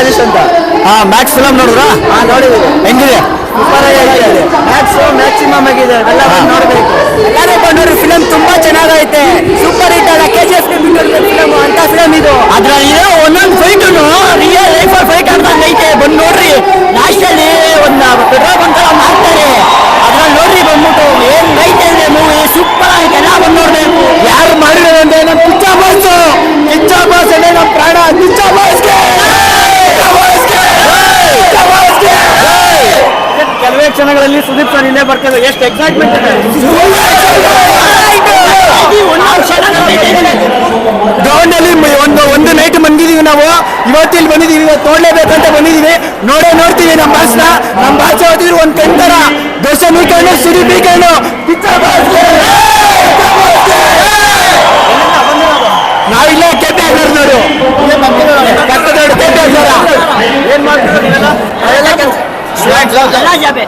ರಾಜೇಶ್ ಅಂತ. ಹಾ Max film ನೋಡಿದ್ರಾ? ಹಾ ನೋಡಿ ಹೆಂಗಿದೆ? ಮ್ಯಾಕ್ಸ್ ಮ್ಯಾಕ್ಸಿಮಮ್ ಆಗಿದೆ. ಎಲ್ಲ ನೋಡಬೇಕು. ಎಲ್ಲರೂ ಬಂದವರು ಫಿಲಮ್ ಕ್ಷಣಗಳಲ್ಲಿ ಸುದೀಪ್ ಸರ್ ಇಲ್ಲೇ ಬರ್ತಾರೆ. ಎಷ್ಟು ಎಕ್ಸೈಟ್ಮೆಂಟ್ ಇದೆ. ಗ್ರೌಂಡ್ ಅಲ್ಲಿ ಒಂದು ಒಂದು ನೈಟ್ ಬಂದಿದೀವಿ ನಾವು. ಇವತ್ತು ಇಲ್ಲಿ ಬಂದಿದೀವಿ ಇವತ್ತು ನೋಡ್ಲೇಬೇಕಂತ ಬಂದಿದೀವಿ. ನೋಡೇ ನೋಡ್ತೀವಿ ನಮ್ಮ ಭಾಷಣ ನಮ್ಮ ಭಾಷೆ ಓದಿದ್ರು ಒಂದು ಕಂತರ. ದೋಸೆ ವೀಕೆಂಡ್ ಸುದೀಪ್ ವೀಕೆಂಡ್ ಬಾಸ್ಗೆ ನಾವಿಲ್ಲ ಕೆಪೆ ನೋಡು. ಕಟ್ಟದೋಡು ಕೆಪಿ ಏನ್ ಮಾಡ್ತೀರಾ ನೀವೆಲ್ಲ? ಅದೆಲ್ಲ ಕೆಲ್ಸ ಎಲ್ಲ ಜಾಬೆ